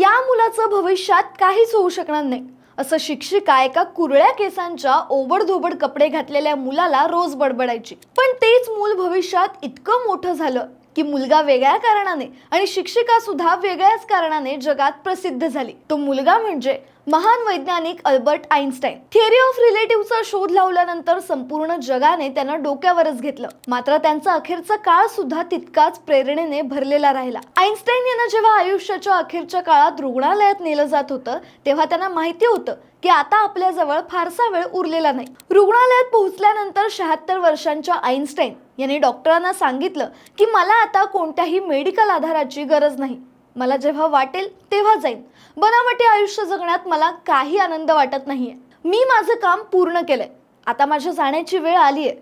या मुलाचं भविष्यात काहीच होऊ शकणार नाही. असं शिक्षिका एका कुरळ्या केसांच्या ओबडधोबड कपडे घातलेल्या मुलाला रोज बडबडायची. पण तेच मूल भविष्यात इतकं मोठं झालं. की मुलगा वेगळ्या कारणाने आणि शिक्षिका सुद्धा वेगळ्याच कारणाने जगात प्रसिद्ध झाली. तो मुलगा म्हणजे महान वैज्ञानिक अल्बर्ट आईन्स्टाईन थिअरी ऑफ रिलेटिव्हचा शोध लावल्यानंतर संपूर्ण जगाने त्यांना डोक्यावरच घेतलं. मात्र त्यांचा अखेरचा काळ सुद्धा तितकाच प्रेरणेने भरलेला राहिला. आईन्स्टाईन यांना जेव्हा आयुष्याच्या अखेरच्या काळात रुग्णालयात नेलं जात होतं तेव्हा त्यांना माहिती होतं की आता आपल्याजवळ फारसा वेळ उरलेला नाही. रुग्णालयात पोहोचल्यानंतर शहात्तर वर्षांच्या आईन्स्टाईन यांनी डॉक्टरांना सांगितलं की मला आता कोणत्याही मेडिकल आधाराची गरज नाही. मला जेव्हा वाटेल तेव्हा जाईन. बनावटी आयुष्य जगण्यात मला काही आनंद वाटत नाहीये. मी माझं काम पूर्ण केलंय. आता माझ्या जाण्याची वेळ आली आहे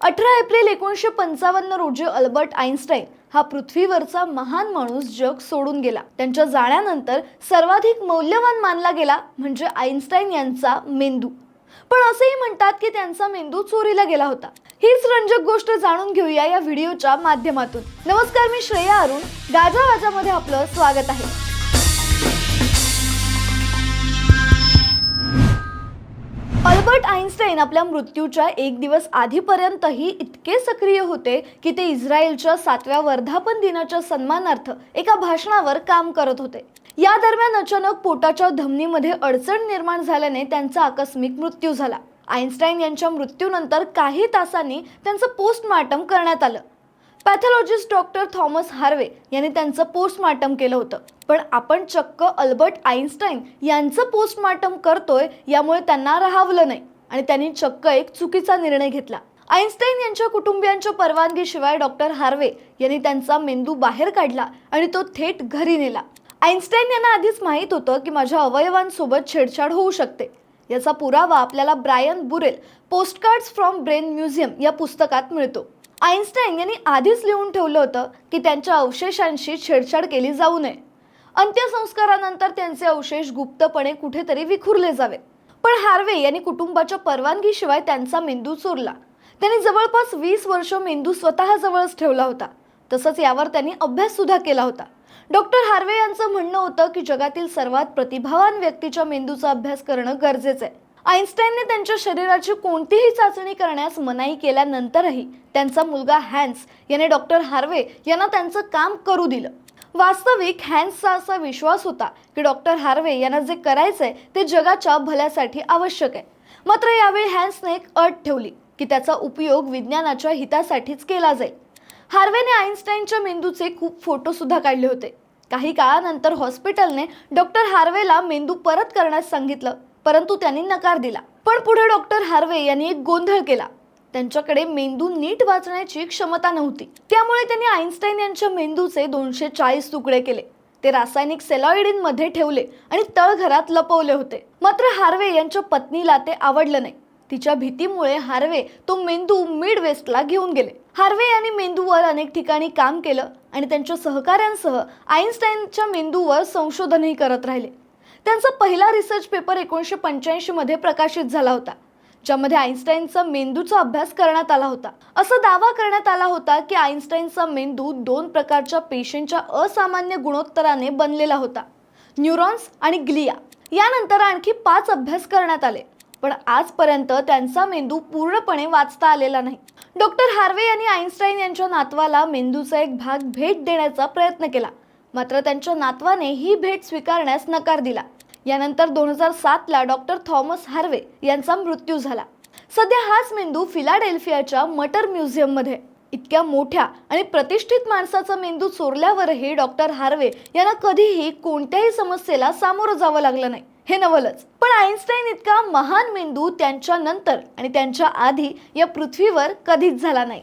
अठरा एप्रिल एकोणीसशे पंचावन्न रोजी अल्बर्ट आईन्स्टाईन हा पृथ्वीवरचा महान माणूस जग सोडून गेला. त्यांच्या जाण्यानंतर सर्वाधिक मौल्यवान मानला गेला म्हणजे आईन्स्टाईन यांचा मेंदू. पण असेही म्हणतात की त्यांचा मेंदू चोरीला गेला होता. हीच रंजक गोष्ट जाणून घेऊया या व्हिडिओच्या माध्यमातून. नमस्कार मी श्रेया अरुण. गाजा वाजामध्ये आपलं स्वागत आहे. अल्बर्ट आईन्स्टाईन आपल्या मृत्यूच्या एक दिवस आधीपर्यंतही इतके सक्रिय होते की ते इस्रायलच्या सातव्या वर्धापन दिनाच्या सन्मानार्थ एका भाषणावर काम करत होते. या दरम्यान अचानक पोटाच्या धमनीमध्ये अडचण निर्माण झाल्याने त्यांचा आकस्मिक मृत्यू झाला. आईन्स्टाईन यांच्या मृत्यूनंतर काही तासांनी त्यांचं पोस्टमार्टम करण्यात आलं. पॅथॉलॉजिस्ट डॉक्टर थॉमस हार्वे यांनी त्यांचं पोस्टमार्टम केलं होतं. पण आपण चक्क अल्बर्ट आईन्स्टाईन यांचं पोस्टमार्टम करतोय यामुळे त्यांना राहावलं नाही आणि त्यांनी चक्क एक चुकीचा निर्णय घेतला. आईन्स्टाईन यांच्या कुटुंबियांच्या परवानगीशिवाय डॉक्टर हार्वे यांनी त्यांचा मेंदू बाहेर काढला आणि तो थेट घरी नेला. आईन्स्टाईन यांना आधीच माहीत होतं की माझ्या अवयवांसोबत छेडछाड होऊ शकते. याचा पुरावा आपल्याला Brian Burrell postcards from brain museum या पुस्तकात मिळतो. आईन्स्टाईन यांनी आधीच लिहून ठेवलं होतं की त्यांच्या अवशेषांशी छेडछाड केली जाऊ नये. अंत्यसंस्कारानंतर त्यांचे अवशेष गुप्तपणे कुठेतरी विखुरले जावे. पण हार्वे यांनी कुटुंबाच्या परवानगीशिवाय त्यांचा मेंदू चोरला. त्यांनी जवळपास वीस वर्ष मेंदू स्वतःजवळच ठेवला होता. तसंच यावर त्यांनी अभ्यास सुद्धा केला होता. डॉक्टर हार्वे यांचं म्हणणं होतं की जगातील सर्वात प्रतिभावान व्यक्तीच्या मेंदूचा अभ्यास करणं गरजेचं आहे. आईन्स्टाईनने त्यांच्या शरीराची कोणतीही चाचणी करण्यास मनाई केल्यानंतरही त्यांचा मुलगा हॅन्स याने डॉक्टर हार्वे यांना त्यांचं काम करू दिलं. वास्तविक हॅन्सचा असा विश्वास होता की डॉक्टर हार्वे यांना जे करायचंय ते जगाच्या भल्यासाठी आवश्यक आहे. मात्र यावेळी हॅन्सने एक अट ठेवली की त्याचा उपयोग विज्ञानाच्या हितासाठीच केला जाईल. हार्वेने आईन्स्टाईनच्या मेंदूचे खूप फोटोसुद्धा काढले होते. काही काळानंतर हॉस्पिटलने डॉक्टर हार्वेला मेंदू परत करण्यास सांगितलं. परंतु त्यांनी नकार दिला. पण पुढे डॉक्टर हार्वे यांनी एक गोंधळ केला. त्यांच्याकडे मेंदू नीट वाचण्याची क्षमता नव्हती. त्यामुळे त्यांनी आईन्स्टाईन यांच्या मेंदूचे दोनशे चाळीस तुकडे केले. ते रासायनिक सेलॉइडींमध्ये ठेवले आणि तळघरात लपवले होते. मात्र हार्वे यांच्या पत्नीला ते आवडलं नाही. तिच्या भीतीमुळे हार्वे तो मेंदू मिड वेस्टला घेऊन गेले. हार्वे यांनी मेंदूवर अनेक ठिकाणी काम केलं आणि त्यांच्या सहकाऱ्यांसह आईन्स्टाईनच्या मेंदूवर संशोधनही करत राहिले. त्यांचा पहिला रिसर्च पेपर एकोणीसशे पंच्याऐंशी मध्ये प्रकाशित झाला होता ज्यामध्ये आईन्स्टाईनचा मेंदूचा अभ्यास करण्यात आला होता. असा दावा करण्यात आला होता की आईन्स्टाईनचा मेंदू दोन प्रकारच्या पेशींच्या असामान्य गुणोत्तराने बनलेला होता न्यूरॉन्स आणि ग्लिया. यानंतर आणखी पाच अभ्यास करण्यात आले पण आजपर्यंत त्यांचा मेंदू पूर्णपणे वाचता आलेला नाही. डॉक्टर हार्वे यांनी आईन्स्टाईन यांच्या नातवाला मेंदूचा एक भाग भेट देण्याचा प्रयत्न केला मात्र त्यांच्या नातवाने ही भेट स्वीकारण्यास नकार दिला. यानंतर दोन हजार सातला डॉक्टर थॉमस हार्वे यांचा मृत्यू झाला. सध्या हाच मेंदू फिलाडेल्फियाच्या मटर म्युझियममध्ये. इतक्या मोठ्या आणि प्रतिष्ठित माणसाचा मेंदू चोरल्यावरही डॉक्टर हार्वे यांना कधीही कोणत्याही समस्येला सामोरं जावं लागलं नाही. हे नवलच. पण आईन्स्टाईन इतका महान मेंदू त्यांच्या नंतर आणि त्यांच्या आधी या पृथ्वीवर कधीच झाला नाही.